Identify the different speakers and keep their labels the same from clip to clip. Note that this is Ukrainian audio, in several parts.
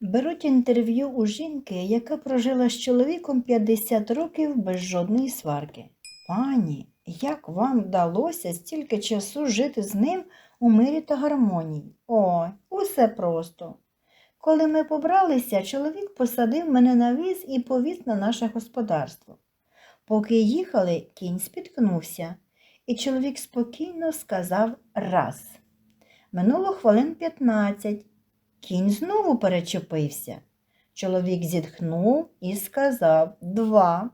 Speaker 1: Беруть інтерв'ю у жінки, яка прожила з чоловіком 50 років без жодної сварки. Пані, як вам вдалося стільки часу жити з ним у мирі та гармонії? Ой, усе просто. Коли ми побралися, чоловік посадив мене на віз і повіз на наше господарство. Поки їхали, кінь спіткнувся, і чоловік спокійно сказав раз. Минуло хвилин 15. Кінь знову перечепився. Чоловік зітхнув і сказав два.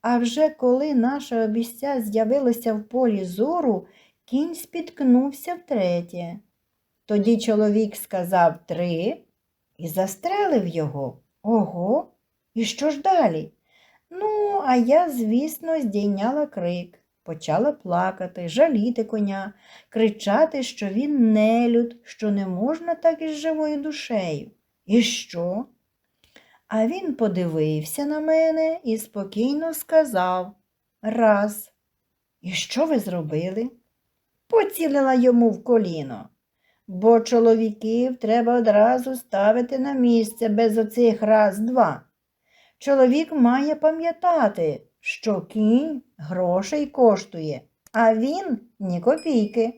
Speaker 1: А вже коли наше обіця з'явилося в полі зору, кінь спіткнувся втретє. Тоді чоловік сказав три і застрелив його. Ого, і що ж далі? Ну, а я, звісно, здійняла крик, почала плакати, жаліти коня, кричати, що він нелюд, що не можна так із живою душею. І що? А він подивився на мене і спокійно сказав раз. І що ви зробили? Поцілила йому в коліно. Бо чоловіків треба одразу ставити на місце без оцих раз-два. Чоловік має пам'ятати, що кінь грошей коштує, а він ні копійки.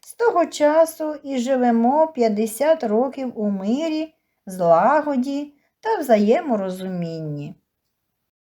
Speaker 1: З того часу і живемо 50 років у мирі, злагоді та взаєморозумінні.